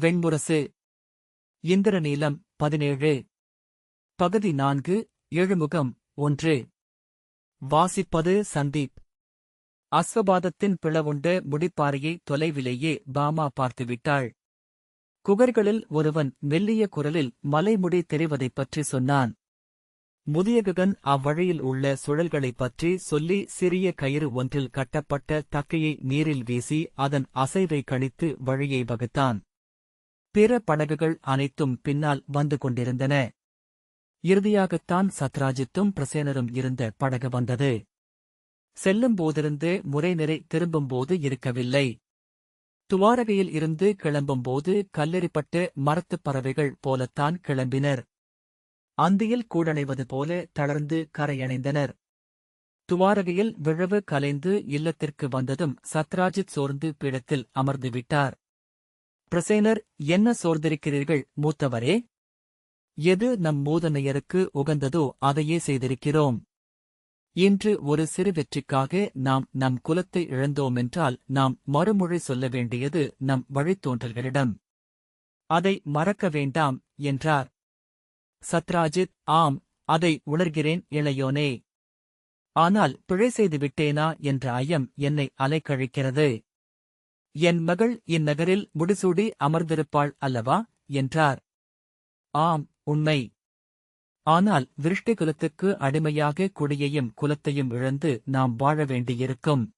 வெண்முரசு. இந்திரநீலம் பதினேழு. பகுதி நான்கு எழுமுகம் ஒன்று. வாசிப்பது சந்தீப். அஸ்வபாதத்தின் பிளவுண்ட முடிப்பாறையை தொலைவிலேயே பாமா பார்த்துவிட்டாள். குகர்களில் ஒருவன் மெல்லிய குரலில் மலைமுடி தெரிவதைப் பற்றி சொன்னான். முதியகன் அவ்வழியில் உள்ள சுழல்களைப் பற்றி சொல்லி சிறிய கயிறு ஒன்றில் கட்டப்பட்ட தக்கையை நீரில் வீசி அதன் அசைவை கணித்து வழியை வகுத்தான். பிற படகுகள் அனைத்தும் பின்னால் வந்து கொண்டிருந்தன. இறுதியாகத்தான் சத்ராஜித்தும் பிரசேனரும் இருந்த படகு வந்தது. செல்லும் போதிருந்து முறைநிறை திரும்பும்போது இருக்கவில்லை. துவாரகையில் இருந்து கிளம்பும்போது கல்லெறிப்பட்டு மரத்துப் பறவைகள் போலத்தான் கிளம்பினர். அந்தியில் கூடணைவது போல தளர்ந்து கரையணைந்தனர். துவாரகையில் விழவு கலைந்து இல்லத்திற்கு வந்ததும் சத்ராஜித் சோர்ந்து பீடத்தில் அமர்ந்துவிட்டார் பிரசேனர் என்ன சோர்ந்திருக்கிறீர்கள் மூத்தவரே? எது நம் மூதனையருக்கு உகந்ததோ அதையே செய்திருக்கிறோம். இன்று ஒரு சிறு வெற்றிக்காக நாம் நம் குலத்தை இழந்தோமென்றால் நாம் மறுமொழி சொல்ல வேண்டியது நம் வழித்தோன்றல்களிடம். அதை மறக்க வேண்டாம் என்றார். சத்ராஜித் ஆம் அதை உணர்கிறேன் இளையோனே. ஆனால் பிழை செய்து விட்டேனா? என்ற ஐயம் என்னை அலைக்கழிக்கிறது. என் மகள் இந்நகரில் முடிசூடி அமர்ந்திருப்பாள் அல்லவா? என்றார். ஆம் உண்மை. ஆனால் விருஷ்டி குலத்துக்கு அடிமையாக குடியையும் குலத்தையும் இழந்து நாம் வாழ வேண்டியிருக்கும்.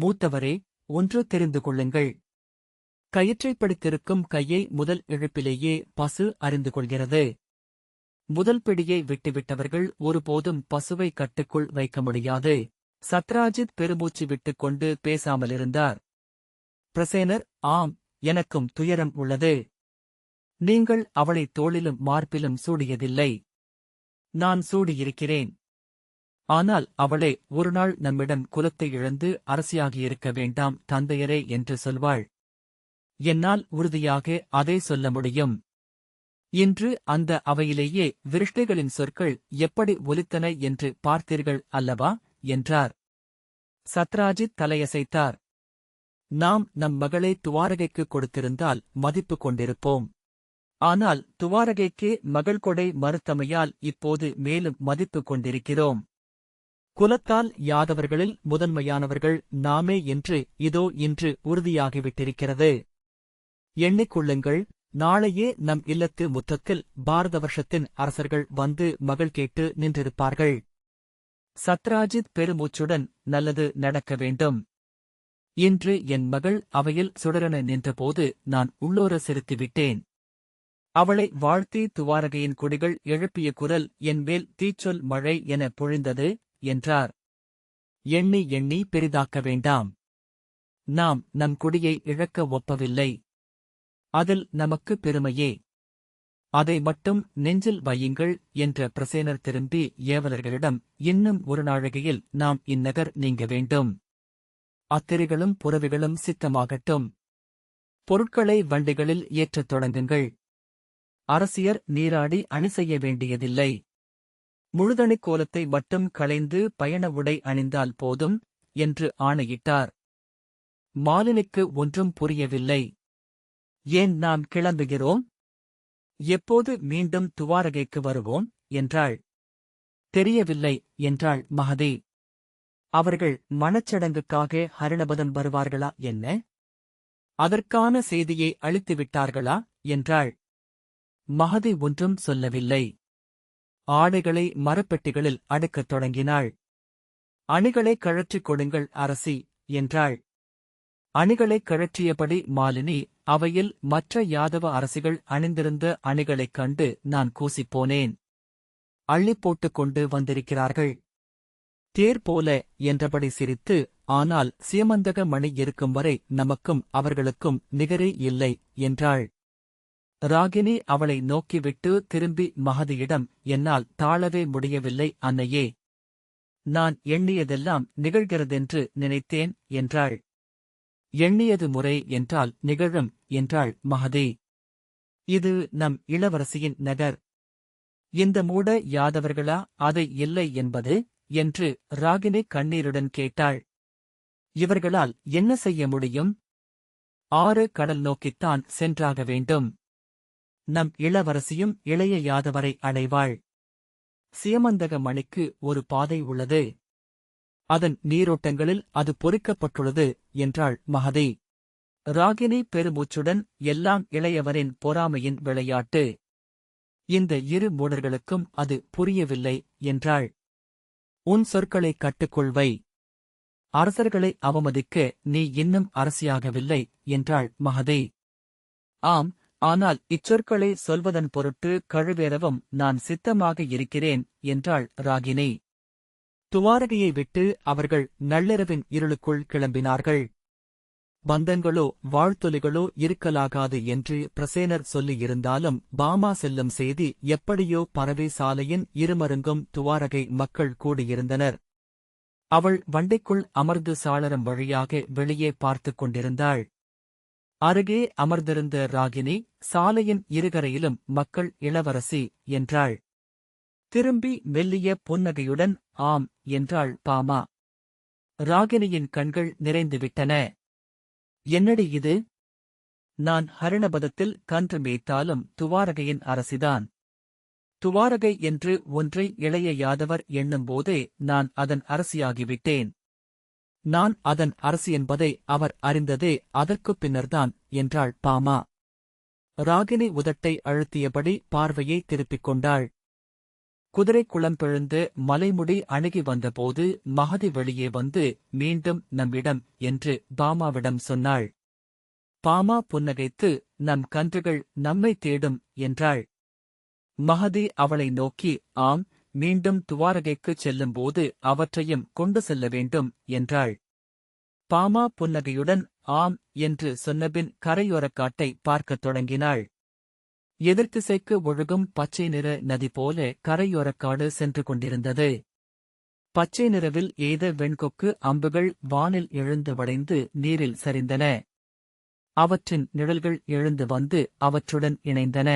மூத்தவரே ஒன்று தெரிந்து கொள்ளுங்கள். கயிற்றைப் பிடித்திருக்கும் கையை முதல் இழுப்பிலேயே பசு அறிந்து கொள்கிறது. முதல் பிடியை விட்டுவிட்டவர்கள் ஒருபோதும் பசுவை கட்டுக்குள் வைக்க முடியாது. சத்ராஜித் பெருமூச்சு விட்டுக்கொண்டு பேசாமலிருந்தார். பிரசேனர் ஆம் எனக்கும் துயரம் உள்ளது. நீங்கள் அவளை தோளிலும் மார்பிலும் சூடியதில்லை. நான் சூடியிருக்கிறேன். ஆனால் அவளே ஒருநாள் நம்மிடம் குலத்தை இழந்து அரசியாகியிருக்க வேண்டாம் தந்தையரே என்று சொல்வாள். என்னால் உறுதியாக அதை சொல்ல முடியும். இன்று அந்த அவையிலேயே விருஷ்டிகளின் சொற்கள் எப்படி ஒலித்தன என்று பார்த்தீர்கள் அல்லவா? என்றார். சத்ராஜித் தலையசைத்தார். நாம் நம் மகளை துவாரகைக்கு கொடுத்திருந்தால் மதிப்பு கொண்டிருப்போம். ஆனால் துவாரகைக்கு மகள் கொடை மறுத்தமையால் இப்போது மேலும் மதிப்பு கொண்டிருக்கிறோம். குலத்தால் யாதவர்களில் முதன்மையானவர்கள் நாமே என்று இதோ இன்று உறுதியாகிவிட்டிருக்கிறது. எண்ணிக்கொள்ளுங்கள் நாளையே நம் இல்லத்து முத்தத்தில் பாரத வருஷத்தின் அரசர்கள் வந்து மகள் கேட்டு நின்றிருப்பார்கள். சத்ராஜித் பெருமூச்சுடன் நல்லது நடக்க வேண்டும். இன்று என் மகள் அவையில் சுடரென நின்றபோது நான் உள்ளோர செலுத்திவிட்டேன். அவளை வாழ்த்தி துவாரகையின் குடிகள் எழுப்பிய குரல் என்மேல் தீச்சொல் மழை என பொழிந்தது என்றார். எண்ணி எண்ணி பெரிதாக்க வேண்டாம். நாம் நம் குடியை இழக்க ஒப்பவில்லை. அதில் நமக்கு பெருமையே. அதை மட்டும் நெஞ்சில் வையுங்கள் என்ற பிரசேனர் திரும்பி ஏவலர்களிடம் இன்னும் ஒரு நாழிகையில் நாம் இந்நகர் நீங்க வேண்டும். அத்திரிகளும் புறவிகளும் சித்தமாகட்டும். பொருட்களை வண்டிகளில் ஏற்றத் தொடங்குங்கள். அரசியர் நீராடி அணி செய்ய வேண்டியதில்லை. முழுதணிக் கோலத்தை மட்டும் களைந்து பயண உடை அணிந்தால் போதும் என்று ஆணையிட்டார். மாலினிக்கு ஒன்றும் புரியவில்லை. ஏன் நாம் கிளம்புகிறோம்? எப்போது மீண்டும் துவாரகைக்கு வருவோம்? என்றாள். தெரியவில்லை என்றாள் மகதி. அவர்கள் மனச்சடங்குக்காக ஹரிணபதம் வருவார்களா என்ன? அதற்கான செய்தியை அளித்துவிட்டார்களா என்றாள். மகதி ஒன்றும் சொல்லவில்லை. ஆடைகளை மரப்பெட்டிகளில் அடுக்கத் தொடங்கினாள். அணிகளை கழற்றிக் கொடுங்கள் அரசி என்றாள். அணிகளை கழற்றியபடி மாலினி அவையில் மற்ற யாதவ அரசிகள் அணிந்திருந்த அணிகளைக் கண்டு நான் கூசிப்போனேன். அள்ளி போட்டுக் கொண்டு வந்திருக்கிறார்கள். தேர் போல என்றபடி சிரித்து ஆனால் சீமந்தக மணி இருக்கும் வரை நமக்கும் அவர்களுக்கும் நிகரே இல்லை என்றாள். ராகினி அவளை நோக்கிவிட்டு திரும்பி மகதியிடம் என்னால் தாழவே முடியவில்லை அன்னையே. நான் எண்ணியதெல்லாம் நிகழ்கிறதென்று நினைத்தேன் என்றாள். எண்ணியது முறை என்றால் நிகழும் என்றாள் மகதி. இது நம் இளவரசியின் நகர். இந்த மூட யாதவர்களா? அதை இல்லை என்பது என்று ராகினி கண்ணீருடன் கேட்டாள். இவர்களால் என்ன செய்ய முடியும்? ஆறு கடல் நோக்கித்தான் சென்றாக வேண்டும். நம் இளவரசியும் இளைய யாதவரை அடைவாள். சியமந்தக மணிக்கு ஒரு பாதை உள்ளது. அதன் நீரோட்டங்களில் அது பொறிக்கப்பட்டுள்ளது என்றாள் மகதி. ராகினி பெருமூச்சுடன் எல்லாம் இளையவரின் பொறாமையின் விளையாட்டு. இந்த இரு மூடர்களுக்கும் அது புரியவில்லை என்றாள். உன் சொற்களை கட்டுக்கொள்வை. அரசர்களை அவமதிக்க நீ இன்னும் அரசியாகவில்லை என்றாள் மகதை. ஆம் ஆனால் இச்சொற்களை சொல்வதன் பொருட்டு கழுவேறவும் நான் சித்தமாக இருக்கிறேன் என்றாள் ராகினி. துவாரகையை விட்டு அவர்கள் நள்ளிரவின் இருளுக்குள் கிளம்பினார்கள். பந்தங்களோ வாழ்த்தொலிகளோ இருக்கலாகாது என்று பிரசேனர் சொல்லியிருந்தாலும் பாமா செல்லும் செய்தி எப்படியோ பறவை சாலையின் இருமருங்கும் துவாரகை மக்கள் கூடியிருந்தனர். அவள் வண்டிக்குள் அமர்ந்து சாளரம் வழியாக வெளியே பார்த்துக் கொண்டிருந்தாள். அருகே அமர்ந்திருந்த ராகினி சாலையின் இருகரையிலும் மக்கள் இளவரசி என்றாள். திரும்பி மெல்லிய புன்னகையுடன் ஆம் என்றாள் பாமா. ராகினியின் கண்கள் நிறைந்துவிட்டன. என்னடி இது? நான் ஹரிணபதத்தில் கன்று மேய்த்தாலும் துவாரகையின் அரசிதான். துவாரகை என்று ஒன்றை இளைய யாதவர் எண்ணும்போதே நான் அதன் அரசியாகிவிட்டேன். நான் அதன் அரசி என்பதை அவர் அறிந்ததே அதற்குப் பின்னர்தான் என்றாள் பாமா. ராகினி உதட்டை அழுத்தியபடி பார்வையை திருப்பிக் கொண்டாள். குதிரை குளம்பெழுந்து மலைமுடி அணுகி வந்தபோது மகதி வெளியே வந்து மீண்டும் நம்மிடம் என்று பாமாவிடம் சொன்னாள். பாமா புன்னகைத்து நம் கன்றுகள் நம்மை தேடும் என்றாள். மகதி அவளை நோக்கி ஆம் மீண்டும் துவாரகைக்குச் செல்லும்போது அவற்றையும் கொண்டு செல்ல வேண்டும் என்றாள். பாமா புன்னகையுடன் ஆம் என்று சொன்னபின் கரையோரக் காட்டை பார்க்கத் தொடங்கினாள். எதிர்த்திசைக்கு ஒழுகும் பச்சை நிற நதி போல கரையோரக்காடு சென்று கொண்டிருந்தது. பச்சை நிறவில் எய்த வெண்கொக்கு அம்புகள் வானில் எழுந்து வளைந்து நீரில் சரிந்தன. அவற்றின் நிழல்கள் எழுந்து வந்து அவற்றுடன் இணைந்தன.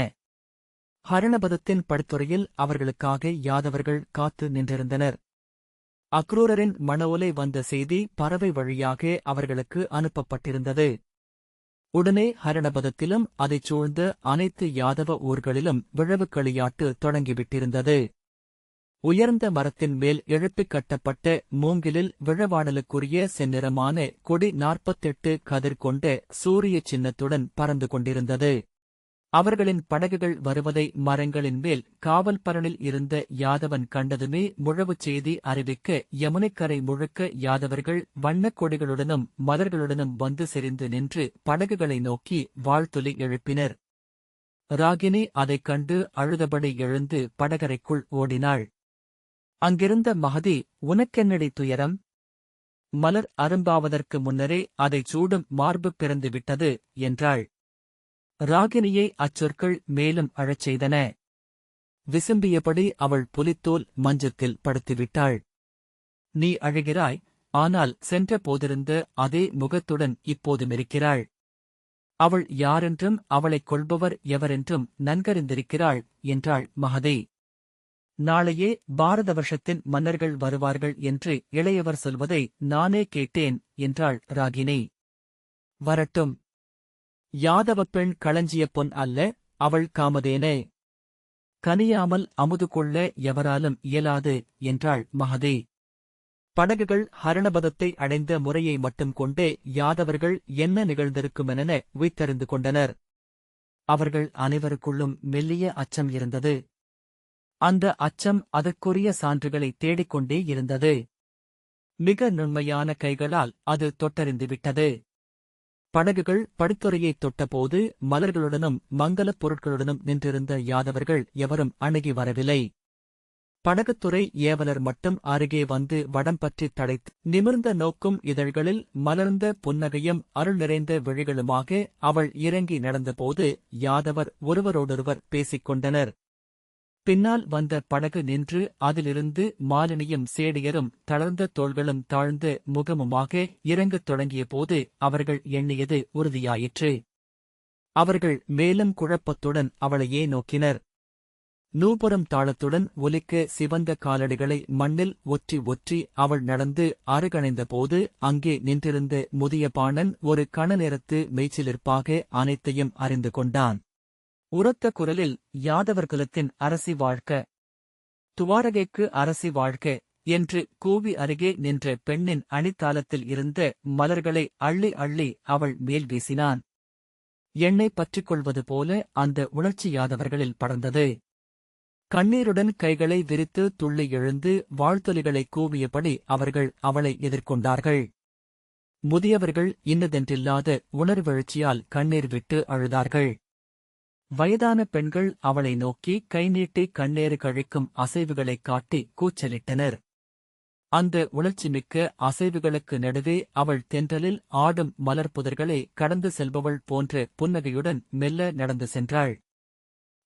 ஹரணபதத்தின் படுத்துறையில் அவர்களுக்காக யாதவர்கள் காத்து நின்றிருந்தனர். அக்ரூரரின் மணவோலை வந்த செய்தி பறவை வழியாக அவர்களுக்கு அனுப்பப்பட்டிருந்தது. உடனே ஹரணபதத்திலும் அதைச் சூழ்ந்த அனைத்து யாதவ ஊர்களிலும் விழவு களியாட்டு தொடங்கிவிட்டிருந்தது. உயர்ந்த மரத்தின் மேல் எழுப்பிக் கட்டப்பட்ட மூங்கிலில் விழவாடலுக்குரிய செந்நிறமான கொடி நாற்பத்தெட்டு கதிர் கொண்ட சூரிய சின்னத்துடன் பறந்து கொண்டிருந்தது. அவர்களின் படகுகள் வருவதை மரங்களின் மேல் காவல் இருந்த யாதவன் கண்டதுமே முழவுச் செய்தி அறிவிக்க யமுனைக்கரை முழுக்க யாதவர்கள் வண்ணக் கொடிகளுடனும் மலர்களுடனும் வந்து செறிந்து நின்று படகுகளை நோக்கி வாழ்த்துலி எழுப்பினர். ராகினி அதைக் கண்டு அழுதபடி எழுந்து படகரைக்குள் ஓடினாள். அங்கிருந்த மகதி உனக்கென்னடி துயரம்? மலர் அரும்பாவதற்கு முன்னரே அதைச் சூடும் மார்பு பிறந்து விட்டது என்றாள். ராகினியை அச்சொற்கள் மேலும் அழச் செய்தன. விசும்பியபடி அவள் புலித்தோல் மஞ்சத்தில் படுத்துவிட்டாள். நீ அழுகிறாய் ஆனால் சென்ற போதிருந்த அதே முகத்துடன் இப்போதுமிருக்கிறாள் அவள் யாரென்றும் அவளைக் கொள்பவர் எவரென்றும் நன்கறிந்திருக்கிறாள் என்றாள் மகதே. நாளையே பாரத வருஷத்தின் மன்னர்கள் வருவார்கள் என்று இளையவர் சொல்வதை நானே கேட்டேன் என்றாள் ராகினி வரட்டும். யாதவ பெண் களஞ்சிய பொன் அல்ல அவள் காமதேனே. கனியாமல் அமுது கொள்ள எவராலும் இயலாது என்றாள் மகதே. படகுகள் ஹரணபதத்தை அடைந்த முறையை மட்டும் கொண்டே யாதவர்கள் என்ன நிகழ்ந்திருக்குமென உய்த்தறிந்து கொண்டனர். அவர்கள் அனைவருக்குள்ளும் மெல்லிய அச்சம் இருந்தது. அந்த அச்சம் அதற்குரிய சான்றுகளை தேடிக்கொண்டே இருந்தது. மிக நுண்மையான கைகளால் அது தொட்டறிந்துவிட்டது. படகுகள் படுத்துறையைத் தொட்டபோது மலர்களுடனும் மங்கலப் பொருட்களுடனும் நின்றிருந்த யாதவர்கள் எவரும் அணுகி வரவில்லை. படகுத்துறை ஏவலர் மட்டும் அருகே வந்து வடம் பற்றித் தடைத்து நிமிர்ந்த நோக்கும் இதழ்களில் மலர்ந்த புன்னகையும் அருள் நிறைந்த விழிகளுமாக அவள் இறங்கி நடந்தபோது யாதவர் ஒருவரோடொருவர் பேசிக் கொண்டனர். பின்னால் வந்த படகு நின்று அதிலிருந்து மாலினியும் சேடியரும் தளர்ந்த தோள்களும் தாழ்ந்த முகமுமாக இறங்கத் தொடங்கியபோது அவர்கள் எண்ணியது உறுதியாயிற்று. அவர்கள் மேலும் குழப்பத்துடன் அவளையே நோக்கினர். நூபுரம் தாளத்துடன் ஒலிக்க சிவந்த காலடிகளை மண்ணில் ஒற்றி ஒற்றி அவள் நடந்து அருகணைந்தபோது அங்கே நின்றிருந்த முதிய பாணன் ஒரு கண நேரத்து மெய்ச்சிலிருப்பாக அனைத்தையும் அறிந்து கொண்டான். உரத்த குரலில் யாதவர் குலத்தின் அரசி வாழ்க்க துவாரகைக்கு அரசி வாழ்க என்று கூவி அருகே நின்ற பெண்ணின் அணித்தாளத்தில் இருந்த மலர்களை அள்ளி அள்ளி அவள் மேல் வீசினான். எண்ணெய் பற்றிக் கொள்வது போல அந்த உணர்ச்சி யாதவர்களில் படர்ந்தது. கண்ணீருடன் கைகளை விரித்து துள்ளி எழுந்து வாழ்த்தொலிகளை கூவியபடி அவர்கள் அவளை எதிர்கொண்டார்கள். முதியவர்கள் இன்னதென்றில்லாத உணர்வெழுச்சியால் கண்ணீர் விட்டு அழுதார்கள். வயதான பெண்கள் அவளை நோக்கி கை நீட்டி கண்ணேறு கழிக்கும் அசைவுகளைக் காட்டி கூச்சலிட்டனர். அந்த உணர்ச்சிமிக்க அசைவுகளுக்கு நடுவே அவள் தென்றலில் ஆடும் மலர் புதர்களை கடந்து செல்பவள் போன்ற புன்னகையுடன் மெல்ல நடந்து சென்றாள்.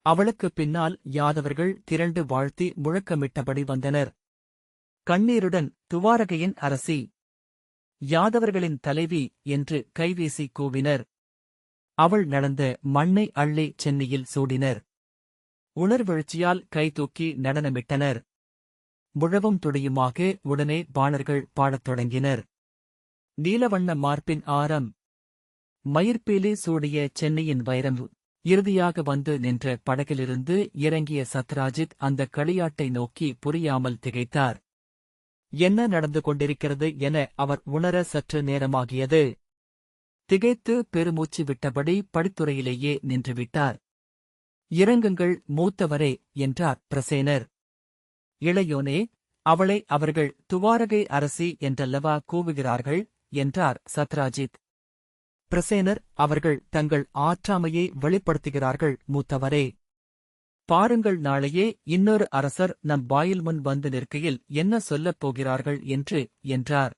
அவளுக்குப் பின்னால் யாதவர்கள் திரண்டு வாழ்த்தி முழக்கமிட்டபடி வந்தனர். கண்ணீருடன் துவாரகையின் அரசி! யாதவர்களின் தலைவி! என்று கைவீசி கூவினர். அவள் நடந்த மண்ணை அள்ளி சென்னையில் சூடினர். உணர்வெழுச்சியால் கை தூக்கி நடனமிட்டனர். முழவும் துடியுமாக உடனே பாணர்கள் பாடத் தொடங்கினர். நீலவண்ண மார்பின் ஆரம். மயிர்பீலி சூடிய சென்னையின் வைரம். இறுதியாக வந்து நின்ற படகிலிருந்து இறங்கிய சத்ராஜித் அந்த களியாட்டை நோக்கி புரியாமல் திகைத்தார். என்ன நடந்து கொண்டிருக்கிறது என அவர் உணர சற்று நேரமாகியது. திகைத்து பெருமூச்சு விட்டபடி படித்துறையிலேயே நின்றுவிட்டார். இறங்குங்கள் மூத்தவரே என்றார் பிரசேனர். இளையோனே அவளை அவர்கள் துவாரகை அரசி என்றல்லவா கூவுகிறார்கள்? என்றார் சத்ராஜித். பிரசேனர் அவர்கள் தங்கள் ஆற்றாமையை வெளிப்படுத்துகிறார்கள் மூத்தவரே. பாருங்கள் நாளையே இன்னொரு அரசர் நம் வாயில் முன் வந்து நிற்கையில் என்ன சொல்லப் போகிறார்கள்? என்று என்றார்.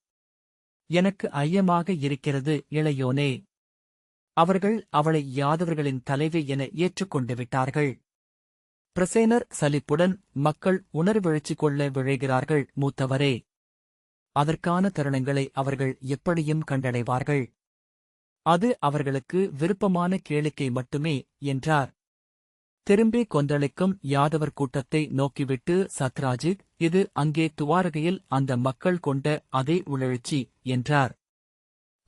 எனக்கு ஐயமாக இருக்கிறது இளையோனே. அவர்கள் அவளை யாதவர்களின் தலைவி என ஏற்றுக்கொண்டு விட்டார்கள். பிரசேனர் சலிப்புடன் மக்கள் உணர்வெழுச்சி கொள்ள விழைகிறார்கள் மூத்தவரே. அதற்கான தருணங்களை அவர்கள் எப்படியும் கண்டடைவார்கள். அது அவர்களுக்கு விருப்பமான கேளிக்கை மட்டுமே என்றார். திரும்பி கொந்தளிக்கும் யாதவர் கூட்டத்தை நோக்கிவிட்டு சத்ராஜித் இது அங்கே துவாரகையில் அந்த மக்கள் கொண்ட அதே உழழ்ச்சி என்றார்.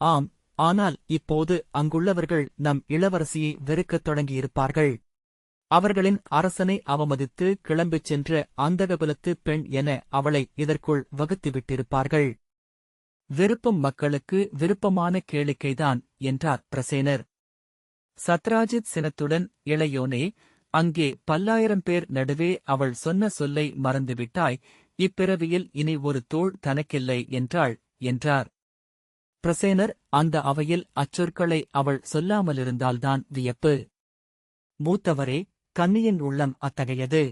ஆம் ஆனால் இப்போது அங்குள்ளவர்கள் நம் இளவரசியை வெறுக்கத் தொடங்கியிருப்பார்கள். அவர்களின் அரசனை அவமதித்து கிளம்பிச் சென்ற அந்தகபுலத்து பெண் என அவளை இதற்குள் வகுத்துவிட்டிருப்பார்கள். விருப்பம் மக்களுக்கு விருப்பமான கேளிக்கைதான் என்றார் பிரசேனர். சத்ராஜித் சினத்துடன் இளையோனே அங்கே பல்லாயிரம் பேர் நடுவே அவள் சொன்ன சொல்லை மறந்துவிட்டாய் இப்பிறவியில் இனி ஒரு தோள் தனக்கில்லை என்றாள் என்றார். பிரசேனர் அந்த அவையில் அச்சொற்களை அவள் சொல்லாமலிருந்தால்தான் வியப்பு. மூத்தவரே கன்னியின் உள்ளம் அத்தகையது.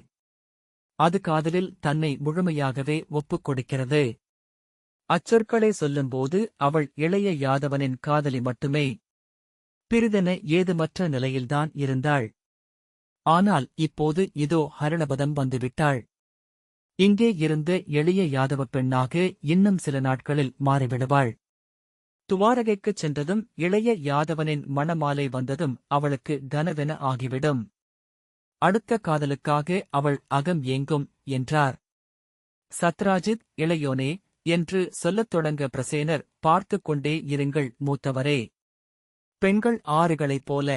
அது காதலில் தன்னை முழுமையாகவே ஒப்புக் கொடுக்கிறது. அச்சொற்களை சொல்லும்போது அவள் இளைய யாதவனின் காதலி மட்டுமே. பிரிதென ஏதுமற்ற நிலையில்தான் இருந்தாள். ஆனால் இப்போது இதோ ஹரணபதம் வந்துவிட்டாள். இங்கே இருந்த எளிய யாதவ பெண்ணாக இன்னும் சில நாட்களில் மாறிவிடுவாள். துவாரகைக்குச் சென்றதும் இளைய யாதவனின் மணமாலை வந்ததும் அவளுக்கு கனவென ஆகிவிடும். அடுத்த காதலுக்காக அவள் அகம் ஏங்கும் என்றார். சத்ராஜித் இளையோனே என்று சொல்லத் தொடங்க பிரசேனர் பார்த்துக் கொண்டே இருங்கள் மூத்தவரே. பெண்கள் ஆறுகளைப் போல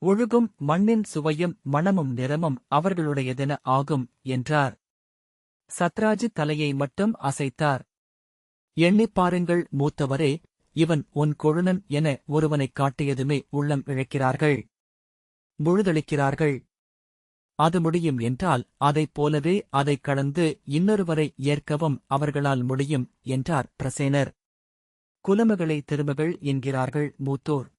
ஒழுகும் மண்ணின் சுவையும் மணமும் நிறமும் அவர்களுடையதென ஆகும் என்றார். சத்ராஜித் தலையை மட்டும் அசைத்தார். எண்ணிப் பாருங்கள் மூத்தவரே இவன் உன் கொழுனன் என ஒருவனைக் காட்டியதுமே உள்ளம் இழைக்கிறார்கள். முழுதளிக்கிறார்கள். அது முடியும் என்றால் அதைப் போலவே அதைக் கடந்து இன்னொருவரை ஏற்கவும் அவர்களால் முடியும் என்றார் பிரசேனர். குலமகளை திருமகள் என்கிறார்கள் மூத்தோர்.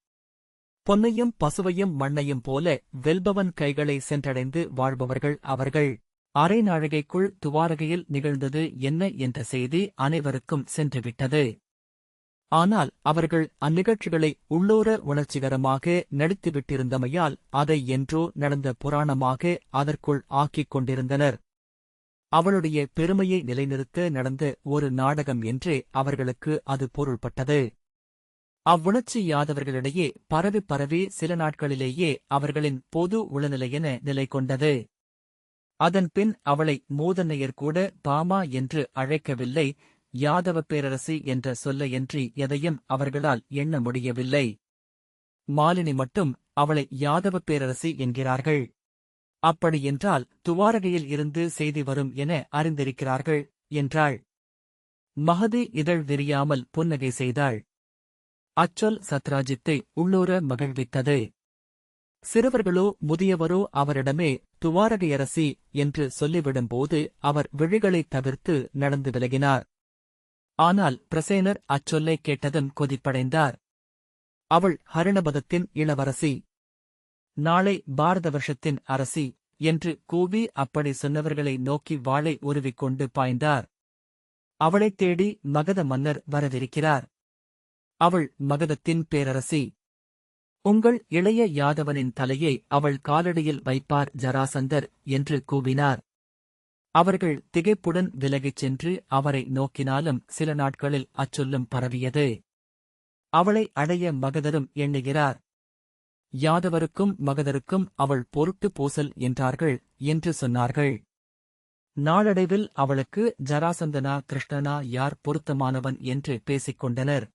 பொன்னையும் பசுவையும் மண்ணையும் போல வெல்பவன் கைகளை சென்றடைந்து வாழ்பவர்கள் அவர்கள். அரை நாழிகைக்குள் துவாரகையில் நிகழ்ந்தது என்ன என்ற செய்தி அனைவருக்கும் சென்றுவிட்டது. ஆனால் அவர்கள் அந்நிகழ்ச்சிகளை உள்ளோர உணர்ச்சிகரமாக நடித்துவிட்டிருந்தமையால் அதை என்றோ நடந்த புராணமாக அதற்குள் ஆக்கிக் கொண்டிருந்தனர். அவளுடைய பெருமையை நிலைநிறுத்த நடந்த ஒரு நாடகம் என்றே அவர்களுக்கு அது பொருள்பட்டது. அவ்வுணர்ச்சி யாதவர்களிடையே பரவி பரவி சில நாட்களிலேயே அவர்களின் பொது உளநிலையென நிலை கொண்டது அதன்பின் அவளை மூதன்னையர் கூட பாமா என்று அழைக்கவில்லை யாதவ பேரரசி என்ற சொல்லையன்றி எதையும் அவர்களால் எண்ண முடியவில்லை. மாலினி மட்டும் அவளை யாதவ பேரரசி என்கிறார்கள். அப்படியென்றால் துவாரகையில் இருந்து செய்தி வரும் என அறிந்திருக்கிறார்கள் என்றாள். மகதி இதழ் விரியாமல் புன்னகை செய்தாள். அச்சொல் சத்ராஜித்தை உள்ளூர மகிழ்வித்தது சிறுவர்களோ முதியவரோ அவரிடமே துவாரகையரசி என்று சொல்லிவிடும்போது அவர் விழிகளைத் தவிர்த்து நடந்து விலகினார். ஆனால் பிரசேனர் அச்சொல்லை கேட்டதும் கொதிப்படைந்தார். அவள் ஹரிணபதத்தின் இளவரசி. நாளை பாரத வருஷத்தின் அரசி என்று கூவி அப்படி சொன்னவர்களை நோக்கி வாளை உருவிக்கொண்டு பாய்ந்தார். அவளைத் தேடி மகத மன்னர் வரவிருக்கிறார். அவள் மகதத்தின் பேரரசி. உங்கள் இளைய யாதவனின் தலையை அவள் காலடியில் வைப்பார் ஜராசந்தர் என்று கூவினார். அவர்கள் திகைப்புடன் விலகிச் சென்று அவரை நோக்கினாலும் சில நாட்களில் அச்சொல்லும் பரவியது. அவளை அடைய மகதரும் எண்ணுகிறார். யாதவருக்கும் மகதருக்கும் அவள் பொருட்டு பூசல் என்றார்கள் என்று சொன்னார்கள். நாளடைவில் அவளுக்கு ஜராசந்தனா கிருஷ்ணனா யார் பொருத்தமானவன் என்று பேசிக் கொண்டனர்.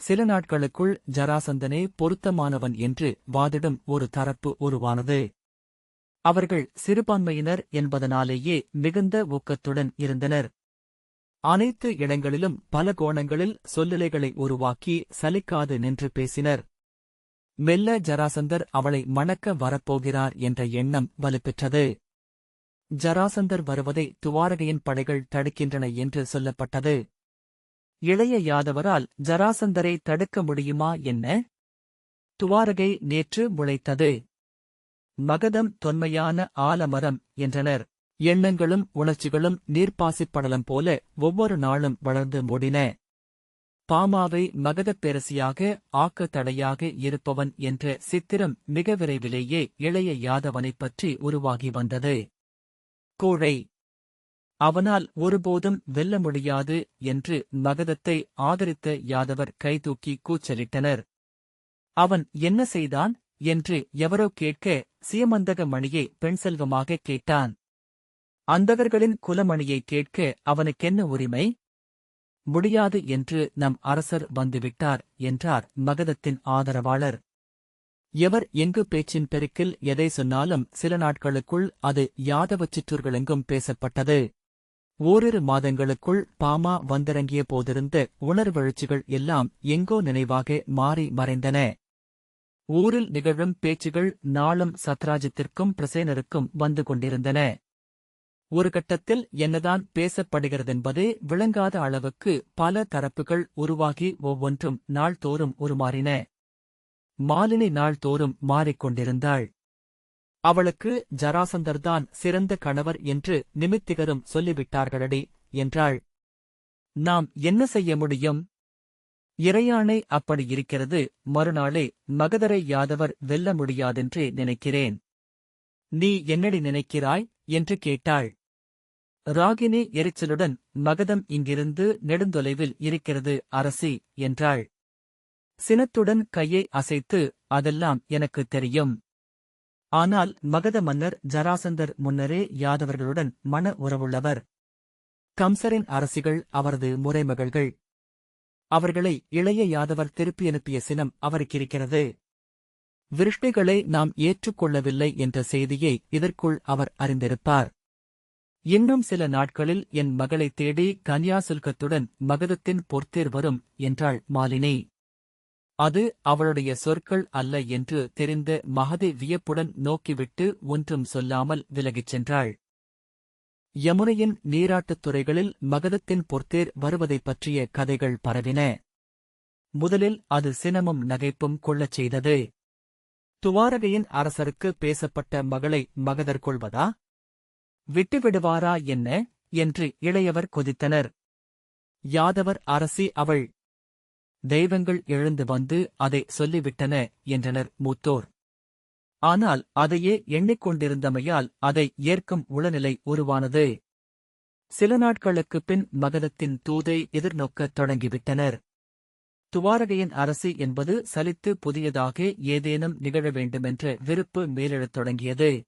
சில நாட்களுக்குள் ஜராசந்தனே பொருத்தமானவன் என்று வாதிடும் ஒரு தரப்பு உருவானது. அவர்கள் சிறுபான்மையினர் என்பதனாலேயே மிகுந்த ஊக்கத்துடன் இருந்தனர். அனைத்து இடங்களிலும் பல கோணங்களில் சொல்லிலைகளை உருவாக்கி சலிக்காது நின்று பேசினர். மெல்ல ஜராசந்தர் அவளை மணக்க வரப்போகிறார் என்ற எண்ணம் வலுப்பெற்றது. ஜராசந்தர் வருவதை துவாரகையின் படைகள் தடுக்கின்றன என்று சொல்லப்பட்டது. இளைய யாதவரால் ஜராசந்தரை தடுக்க முடியுமா என்ன? துவாரகை நேற்று முளைத்தது. மகதம் தொன்மையான ஆலமரம் என்றனர். எண்ணங்களும் உணர்ச்சிகளும் நீர்ப்பாசிப் படலம் போல ஒவ்வொரு நாளும் வளர்ந்து மூடின. பாமாவை மகதப் பேரசியாக ஆக்க தடையாக இருப்பவன் என்ற சித்திரம் மிக விரைவிலேயே இளைய யாதவனைப் பற்றி உருவாகி வந்தது. கோழை அவனால் ஒருபோதும் வெல்ல முடியாது என்று மகதத்தை ஆதரித்த யாதவர் கைதூக்கி கூச்சலிட்டனர். அவன் என்ன செய்தான்? என்று எவரோ கேட்க சியமந்தக மணியை பெண் செல்வமாக கேட்டான். அந்தகர்களின் குலமணியை கேட்க அவனுக்கென்ன உரிமை? முடியாது என்று நம் அரசர் வந்துவிட்டார் என்றார் மகதத்தின் ஆதரவாளர். எவர் எங்கு பேச்சின் பெருக்கில் எதை சொன்னாலும் சில நாட்களுக்குள் அது யாதவ சிற்றூர்களெங்கும் பேசப்பட்டது. ஓரிரு மாதங்களுக்குள் பாமா வந்திறங்கிய போதிருந்த உணர்வெழுச்சிகள் எல்லாம் எங்கோ நினைவாக மாறி மறைந்தன. ஊரில் நிகழும் பேச்சுகள் நாளும் சத்ராஜித்திற்கும் பிரசேனருக்கும் வந்து கொண்டிருந்தன. ஒரு கட்டத்தில் என்னதான் பேசப்படுகிறதென்பது விளங்காத அளவுக்கு பல தரப்புகள் உருவாகி ஒவ்வொன்றும் நாள்தோறும் உருமாறின. மாலினி நாள்தோறும் மாறிக்கொண்டிருந்தாள். அவளுக்கு ஜராசந்தர்தான் சிறந்த கணவர் என்று நிமித்திகரும் சொல்லிவிட்டார்களடி என்றாள். நாம் என்ன செய்ய முடியும்? இறையாணை அப்படி இருக்கிறது மறுநாளே மகதரை யாதவர் வெல்ல முடியாதென்றே நினைக்கிறேன். நீ என்னடி நினைக்கிறாய்? என்று கேட்டாள். ராகினி எரிச்சலுடன் மகதம் இங்கிருந்து நெடுந்தொலைவில் இருக்கிறது அரசி என்றாள். சினத்துடன் கையை அசைத்து அதெல்லாம் எனக்கு தெரியும். ஆனால் மகத மன்னர் ஜராசந்தர் முன்னரே யாதவர்களுடன் மன உறவுள்ளவர். கம்சரின் அரசிகள் அவரது முறைமகள்கள். அவர்களை இளைய யாதவர் திருப்பி அனுப்பிய சினம் அவருக்கிருக்கிறது. விருஷ்ணிகளை நாம் ஏற்றுக்கொள்ளவில்லை என்ற செய்தியை இதற்குள் அவர் அறிந்திருப்பார். இன்னும் சில நாட்களில் என் மகளை தேடி கன்யாசுல்கத்துடன் மகதத்தின் பொற்தேர் வரும் என்றாள் மாலினி. அது அவளுடைய சொற்கள் அல்ல என்று தெரிந்த மகதி வியப்புடன் நோக்கிவிட்டு ஒன்றும் சொல்லாமல் விலகிச் சென்றாள். யமுனையின் நீராட்டுத் துறைகளில் மகதத்தின் பொற்தேர் வருவதைப் பற்றிய கதைகள் பரவின. முதலில் அது சினமும் நகைப்பும் கொள்ளச் செய்தது. துவாரகையின் அரசருக்கு பேசப்பட்ட மகளை மகதர் கொள்வதா? விட்டுவிடுவாரா என்ன? என்று இளையவர் கொதித்தனர். யாதவர் அரசி அவள் தெய்வங்கள் எழுந்து வந்து அதை சொல்லிவிட்டன என்றனர் மூத்தோர். ஆனால் அதையே எண்ணிக்கொண்டிருந்தமையால் அதை ஏற்கும் உளநிலை உருவானது. சில நாட்களுக்குப் பின் மகதத்தின் தூதை எதிர்நோக்கத் தொடங்கிவிட்டனர். துவாரகையின் அரசி என்பது சலித்து புதியதாக ஏதேனும் நிகழ வேண்டுமென்ற விருப்பு மேலெழத் தொடங்கியது.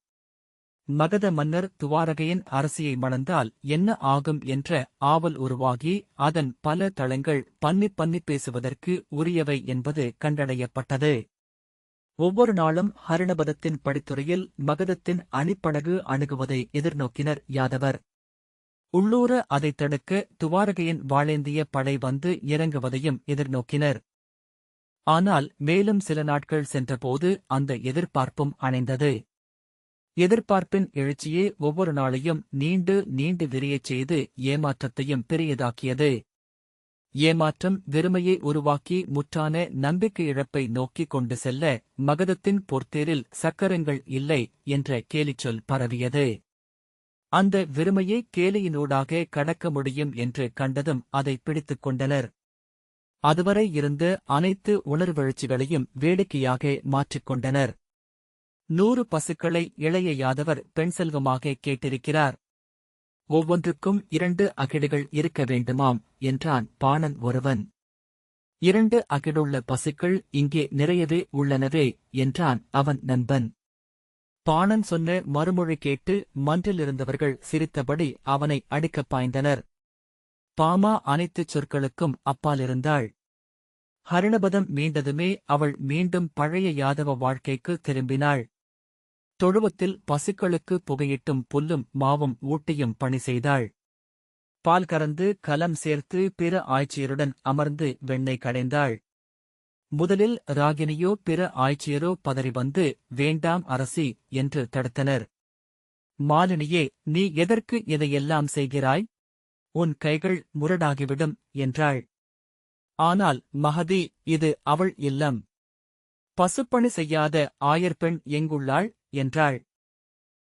மகத மன்னர் துவாரகையின் அரசியை மணந்தால் என்ன ஆகும் என்ற ஆவல் உருவாகி அதன் பல தளங்கள் பன்னி பன்னி பேசுவதற்கு உரியவை என்பது கண்டடையப்பட்டது. ஒவ்வொரு நாளும் ஹரிணபதத்தின் படித்துறையில் மகதத்தின் அணிப்படகு அணுகுவதை எதிர்நோக்கினர் யாதவர். உள்ளூர அதைத் தடுக்க துவாரகையின் வாளேந்திய படை வந்து இறங்குவதையும் எதிர்நோக்கினர். ஆனால் மேலும் சில நாட்கள் சென்றபோது அந்த எதிர்பார்ப்பும் அணைந்தது. எதிர்பார்ப்பின் எழுச்சியே ஒவ்வொரு நாளையும் நீண்டு நீண்டு விரியச் செய்து ஏமாற்றத்தையும் பெரியதாக்கியது. ஏமாற்றம் வெறுமையை உருவாக்கி முற்றான நம்பிக்கை இழப்பை நோக்கிக் கொண்டு செல்ல மகதத்தின் பொற்தேரில் சக்கரங்கள் இல்லை என்ற கேலிச்சொல் பரவியது. அந்த வெறுமையை கேலியினூடாக கடக்க முடியும் என்று கண்டதும் அதை பிடித்துக் கொண்டனர். அதுவரை இருந்த அனைத்து உணர்வெழுச்சிகளையும் வேடிக்கையாக மாற்றிக்கொண்டனர் நூறு பசுக்களை இளைய யாதவர் பெண் செல்வமாக கேட்டிருக்கிறார். ஒவ்வொன்றுக்கும் இரண்டு அகிடுகள் இருக்க வேண்டுமாம் என்றான் பாணன் ஒருவன். இரண்டு அகிடுள்ள பசுக்கள் இங்கே நிறையவே உள்ளனவே என்றான் அவன் நண்பன். பாணன் சொன்ன மறுமொழி கேட்டு மன்றிலிருந்தவர்கள் சிரித்தபடி அவனை அடிக்கப் பாய்ந்தனர். பாமா அனைத்துச் சொற்களுக்கும் அப்பாலிருந்தாள் ஹரிணபதம் மீண்டதுமே அவள் மீண்டும் பழைய யாதவ வாழ்க்கைக்கு திரும்பினாள். தொழுவத்தில் பசுக்களுக்கு புகையிட்டும் புல்லும் மாவும் ஊட்டியும் பணி செய்தாள். பால் கறந்து கலம் சேர்த்து பிற ஆய்ச்சியருடன் அமர்ந்து வெண்ணெய் கடைந்தாள். முதலில் ராகினியோ பிற ஆய்ச்சியரோ பதறி வந்து வேண்டாம் அரசி என்று தடுத்தனர். மாலினியே நீ எதற்கு இதையெல்லாம் செய்கிறாய்? உன் கைகள் முரடாகிவிடும் என்றாள். ஆனால் மகதி இது அவள் இல்லம். பசுப்பணி செய்யாத ஆயர்பெண் எங்குள்ளாள்? என்றாள்.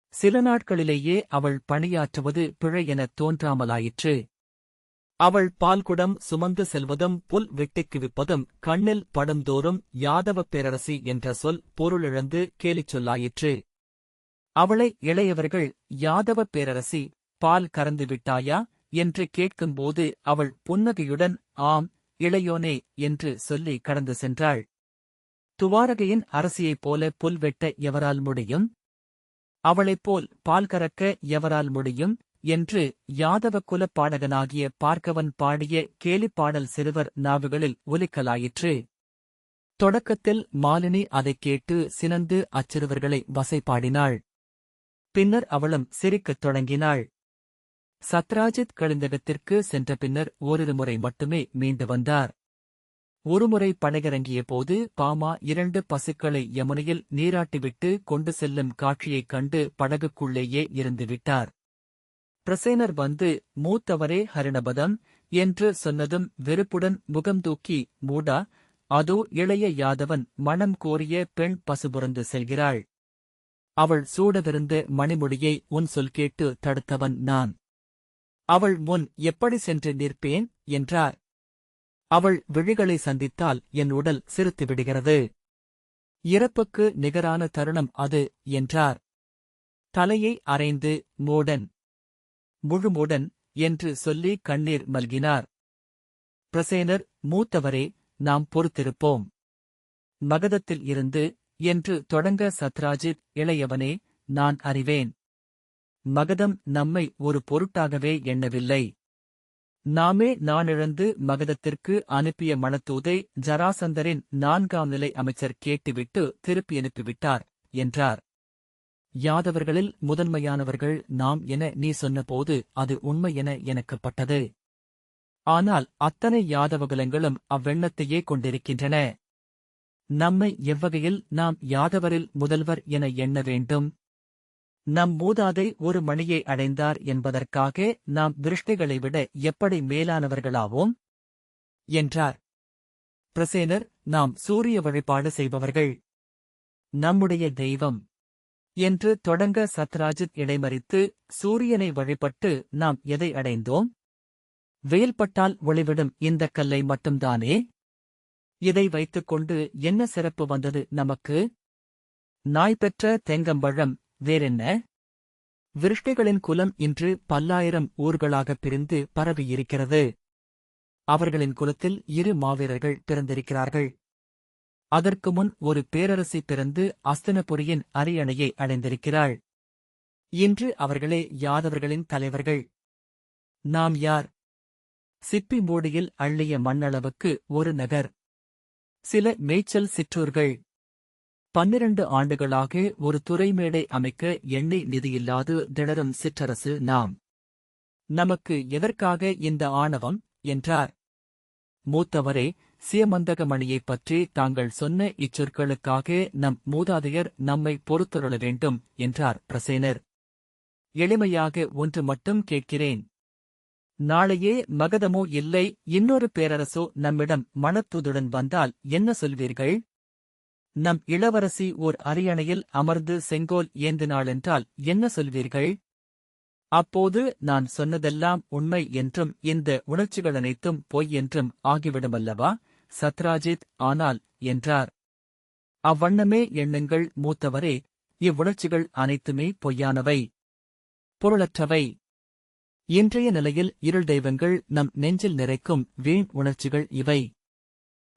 சில நாட்களிலேயே அவள் பணியாற்றுவது பிழை எனத் தோன்றாமலாயிற்று. அவள் பால்குடம் சுமந்து செல்வதும் புல் வெட்டிக்கு விற்பதும் கண்ணில் படுந்தோறும் யாதவப் பேரரசி என்ற சொல் பொருளிழந்து கேலிச் சொல்லாயிற்று. அவளை இளையவர்கள் யாதவப் பேரரசி பால் கறந்து விட்டாயா? என்று கேட்கும்போது அவள் புன்னகையுடன் ஆம் இளையோனே என்று சொல்லி கடந்து சென்றாள். துவாரகையின் அரசியைப் போல புல் வெட்ட எவரால் முடியும்? அவளைப் போல் பால் கறக்க எவரால் முடியும்? என்று யாதவ குலப் பாடகனாகிய பார்க்கவன் பாடிய கேலிப்பாடல் சிறுவர் நாவுகளில் ஒலிக்கலாயிற்று. தொடக்கத்தில் மாலினி அதைக் கேட்டு சினந்து அச்சிறுவர்களை வசைப்பாடினாள் பின்னர் அவளும் சிரிக்கத் தொடங்கினாள். சத்ராஜித் கழிந்தகத்திற்கு சென்ற பின்னர் ஓரிரு முறை மட்டுமே மீண்டு வந்தார். ஒருமுறை படகிறங்கிய போது பாமா இரண்டு பசுக்களை யமுனையில் நீராட்டிவிட்டு கொண்டு செல்லும் காட்சியைக் கண்டு படகுக்குள்ளேயே இருந்துவிட்டார். பிரசேனர் வந்து மூத்தவரே ஹரிணபதம் என்று சொன்னதும் வெறுப்புடன் முகம் தூக்கி மூடா அதோ இளைய யாதவன் மனம் கோரிய பெண் பசுபுரந்து செல்கிறாள். அவள் சூடவிருந்த மணிமொழியை உன் சொல் கேட்டு தடுத்தவன் நான். அவள் முன் எப்படி சென்று நிற்பேன்? என்றார். அவள் விழிகளை சந்தித்தால் என் உடல் சிரித்து விடுகிறது. இறப்புக்கு நிகரான தருணம் அது என்றார். தலையை அரைந்து மூடன் முழுமூடன் என்று சொல்லி கண்ணீர் மல்கினார். பிரசேனர் மூத்தவரே நாம் பொறுத்திருப்போம். மகதத்தில் இருந்து என்று தொடங்க சத்ராஜித் இளையவனே நான் அறிவேன். மகதம் நம்மை ஒரு பொருட்டாகவே எண்ணவில்லை. நாமே நானிழந்து மகதத்திற்கு அனுப்பிய மணத்தூதை ஜராசந்தரின் நான்காம் நிலை அமைச்சர் கேட்டுவிட்டு திருப்பி அனுப்பிவிட்டார் என்றார். யாதவர்களில் முதன்மையானவர்கள் நாம் என நீ சொன்னபோது அது உண்மை என எனக்குப்பட்டது. ஆனால் அத்தனை யாதவகுலங்களும் அவ்வெண்ணத்தையே கொண்டிருக்கின்றன. நம்மை எவ்வகையில் நாம் யாதவரில் முதல்வர் என எண்ண வேண்டும்? நம் மூதாதை ஒரு மணியை அடைந்தார் என்பதற்காக நாம் திருஷ்டிகளை விட எப்படி மேலானவர்களாவோம்? என்றார். பிரசேனர் நாம் சூரிய வழிபாடு செய்பவர்கள். நம்முடைய தெய்வம். என்று தொடங்க சத்ராஜித் இடைமறித்து சூரியனை வழிபட்டு நாம் எதை அடைந்தோம்? வேல்பட்டால் ஒளிவிடும் இந்தக் கல்லை மட்டும்தானே? இதை வைத்துக்கொண்டு என்ன சிறப்பு வந்தது நமக்கு? நாய் பெற்ற தெங்கம்பழம் வேறென்ன? விருஷ்டிகளின் குலம் இன்று பல்லாயிரம் ஊர்களாகப் பிரிந்து பரவியிருக்கிறது. அவர்களின் குலத்தில் இரு மாவீரர்கள் பிறந்திருக்கிறார்கள். அதற்கு முன் ஒரு பேரரசி பிறந்து அஸ்தனபுரியின் அரியணையை அடைந்திருக்கிறாள். இன்று அவர்களே யாதவர்களின் தலைவர்கள். நாம் யார்? சிப்பி மூடியில் அள்ளிய மண்ணளவுக்கு ஒரு நகர். சில மேய்ச்சல் சிற்றூர்கள். பன்னிரண்டு ஆண்டுகளாக ஒரு துறைமேடை அமைக்க எண்ணெய் நிதியில்லாது திணறும் சிற்றரசு நாம். நமக்கு எதற்காக இந்த ஆணவம்? என்றார். மூத்தவரே சியமந்தகமணியைப் பற்றி தாங்கள் சொன்ன இச்சொற்களுக்காக நம் மூதாதையர் நம்மை பொறுத்தருள வேண்டும் என்றார் பிரசேனர். எளிமையாக ஒன்று மட்டும் கேட்கிறேன். நாளையே மகதமோ இல்லை இன்னொரு பேரரசோ நம்மிடம் மனத்துதுடன் வந்தால் என்ன சொல்வீர்கள்? நம் இளவரசி ஓர் அரியணையில் அமர்ந்து செங்கோல் ஏந்தினாளென்றால் என்ன சொல்வீர்கள்? அப்போது நான் சொன்னதெல்லாம் உண்மை என்றும் இந்த உணர்ச்சிகள் அனைத்தும் பொய் என்றும் ஆகிவிடுமல்லவா? சத்ராஜித் ஆனால் என்றார். அவ்வண்ணமே எண்ணுங்கள் மூத்தவரே இவ்வுணர்ச்சிகள் அனைத்துமே பொய்யானவை. பொருளற்றவை. இன்றைய நிலையில் இருள் தெய்வங்கள் நம் நெஞ்சில் நிறைக்கும் வீண் உணர்ச்சிகள் இவை.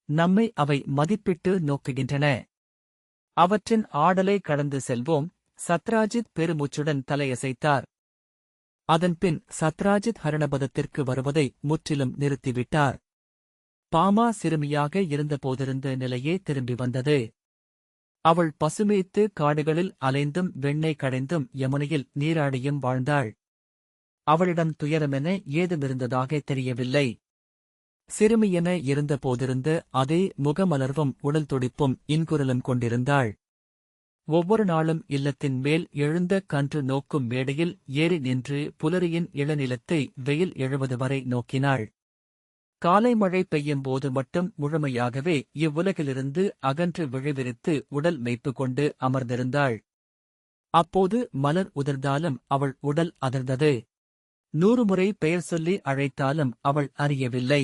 நம்மை அவை மதிப்பிட்டு நோக்குகின்றன. அவற்றின் ஆடலை கடந்து செல்வோம் சத்ராஜித் பெருமூச்சுடன் தலையசைத்தார். அதன்பின் சத்ராஜித் ஹரணபதத்திற்கு வருவதை முற்றிலும் நிறுத்திவிட்டார். பாமா சிறுமியாக இருந்தபோதிருந்த நிலையே திரும்பி வந்தது. அவள் பசுமைத்து காடுகளில் அலைந்தும் வெண்ணெய் கடைந்தும் யமுனையில் நீராடியும் வாழ்ந்தாள். அவளிடம் துயரமென ஏதுமிருந்ததாக தெரியவில்லை. சிறுமியென இருந்த போதிருந்த அதே முகமலர்வும் உடல் துடிப்பும் இன்குரலும் கொண்டிருந்தாள். ஒவ்வொரு நாளும் இல்லத்தின் மேல் எழுந்த கன்று நோக்கும் மேடையில் ஏறி நின்று புலரியின் இளநிலத்தை வெயில் எழுவது வரை நோக்கினாள். காலை மழை பெய்யும் போது மட்டும் முழுமையாகவே இவ்வுலகிலிருந்து அகன்று விழிவிரித்து உடல் மெய்ப்பு கொண்டு அமர்ந்திருந்தாள். அப்போது மலர் உதிர்ந்தாலும் அவள் உடல் அதிர்ந்தது. நூறு முறை பெயர் சொல்லி அழைத்தாலும் அவள் அறியவில்லை.